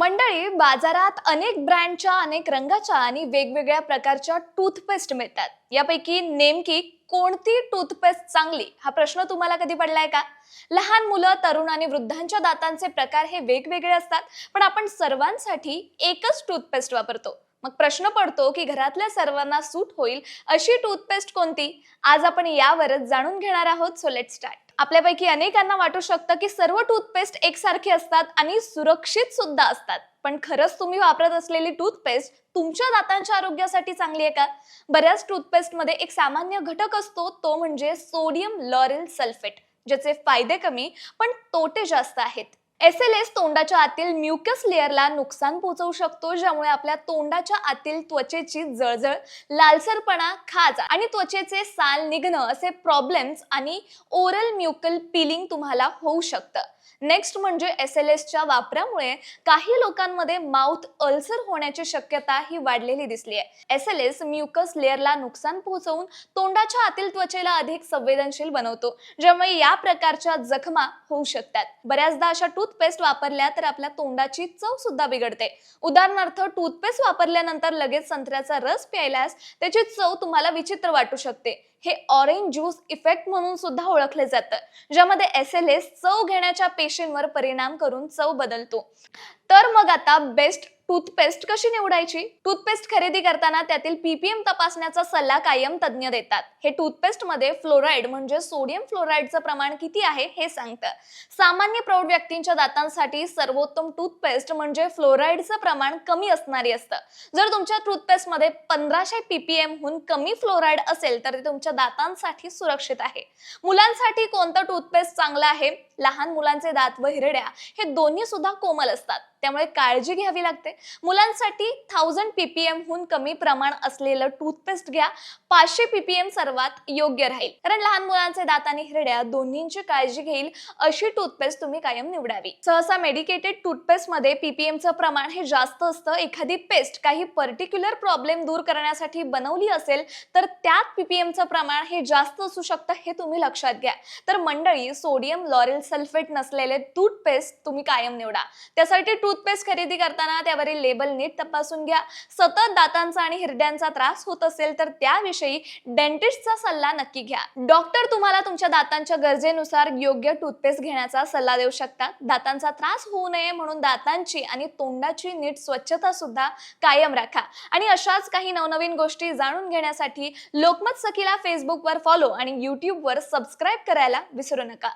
मंडळी बाजारात अनेक ब्रँडच्या अनेक रंगाच्या आणि वेगवेगळ्या प्रकारच्या टूथपेस्ट मिळतात. यापैकी नेमकी कोणती टूथपेस्ट चांगली? हा प्रश्न तुम्हाला कधी पडलाय का? लहान मुलं तरुण आणि वृद्धांच्या दातांचे प्रकार हे वेगवेगळे असतात पण आपण सर्वांसाठी एकच टूथपेस्ट वापरतो. मग प्रश्न पडतो की घरातल्या सर्वांना सूट होईल अशी टूथपेस्ट कोणती? आज आपण यावरच जाणून घेणार आहोत सो लेट स्टार्ट आपल्यापैकी अनेकांना वाटू शकतं की सर्व टूथपेस्ट एकसारखी असतात आणि सुरक्षित सुद्धा असतात. पण खरंच तुम्ही वापरत असलेली टूथपेस्ट तुमच्या दातांच्या आरोग्यासाठी चांगली आहे का? बऱ्याच टूथपेस्टमध्ये एक सामान्य घटक असतो तो म्हणजे सोडियम लॉरेल सल्फेट ज्याचे फायदे कमी पण तोटे जास्त आहेत. एस एल एस तोंडाच्या आतील म्युकस लेअरला नुकसान पोहोचवू शकतो ज्यामुळे आपल्या तोंडाच्या आतील त्वचेची जळजळ लालसरपणा खाज आणि त्वचेचे साल निघणं असे प्रॉब्लेम्स आणि ओरल म्युकल पिलिंग तुम्हाला होऊ शकतं. नेक्स्ट म्हणजे एस एल एसच्या वापरामुळे काही लोकांमध्ये माउथ अल्सर होण्याची शक्यता ही वाढलेली दिसली आहे. एस एल एस म्युकस लेअरला नुकसान पोहोचवून तोंडाच्या आतील त्वचेला अधिक संवेदनशील बनवतो ज्यामुळे या प्रकारच्या जखमा होऊ शकतात. बऱ्याचदा अशा टूथ टूथपेस्ट वापरल्या तर आपल्या तोंडाची चव सुद्धा बिघडते. उदाहरणार्थ टूथपेस्ट वापरल्यानंतर लगेच संत्र्याचा रस प्यायल्यास त्याची चव तुम्हाला विचित्र वाटू शकते. हे ऑरेंज ज्यूस इफेक्ट म्हणून सुद्धा ओळखले जातं ज्यामध्ये एस एल एस चव घेण्याच्या पेशींवर परिणाम करून चव बदलतो. तर मग आता बेस्ट टूथपेस्ट कशी निवडायची? टूथपेस्ट खरेदी करताना त्यातील पीपीएम तपासण्याचा सल्ला कायम तज्ज्ञ देतात. हे टूथपेस्टमध्ये फ्लोराईड म्हणजे सोडियम फ्लोराईडचं प्रमाण किती आहे हे सांगतं. सामान्य प्रौढ व्यक्तींच्या दातांसाठी सर्वोत्तम टूथपेस्ट म्हणजे फ्लोराईडचं प्रमाण कमी असणारी असतं. जर तुमच्या टूथपेस्टमध्ये पंधराशे पीपीएम हून कमी फ्लोराईड असेल तर ते तुमच्या दातांसाठी सुरक्षित आहे. मुलांसाठी कोणतं टूथपेस्ट चांगलं आहे? लहान मुलांचे दात व हिरड्या हे दोन्ही सुद्धा कोमल असतात. त्यामुळे काळजी घ्यावी लागते. मुलांसाठी थाउजंड पीपीएम हून कमी प्रमाण असलेलं टूथपेस्ट घ्या. पाचशे पीपीएम सर्वात योग्य राहील. कारण लहान मुलांचे दात आणि हिरड्या दोन्हींची काळजी घेईल अशी टूथपेस्ट तुम्ही कायम निवडावी. सहसा मेडिकेटेड टूथपेस्टमध्ये पीपीएमचं प्रमाण हे जास्त असतं. एखादी पेस्ट काही पर्टिक्युलर प्रॉब्लेम दूर करण्यासाठी बनवली असेल तर त्यात पीपीएमचं प्रमाण हे जास्त असू शकतं हे तुम्ही लक्षात घ्या. तर मंडळी सोडियम लॉरेल सल्फेट नसलेले टूथपेस्ट तुम्ही कायम निवडा. त्यासाठी टूथपेस्ट खरेदी करताना त्यावर त्यावरील लेबल नीट तपासून घ्या. सतत दातांचा आणि हिरड्यांचा त्रास होत असेल तर त्याविषयी डेंटिस्टचा सल्ला नक्की घ्या. डॉक्टर तुम्हाला तुमच्या दातांच्या गरजेनुसार योग्य टूथपेस्ट घेण्याचा सल्ला देऊ शकतात. दातांचा त्रास होऊ नये म्हणून दातांची आणि तोंडाची नीट स्वच्छता सुद्धा कायम राखा. आणि अशाच काही नवनवीन गोष्टी जाणून घेण्यासाठी लोकमत सखीला फेसबुकवर फॉलो आणि युट्यूबवर सबस्क्राईब करायला विसरू नका.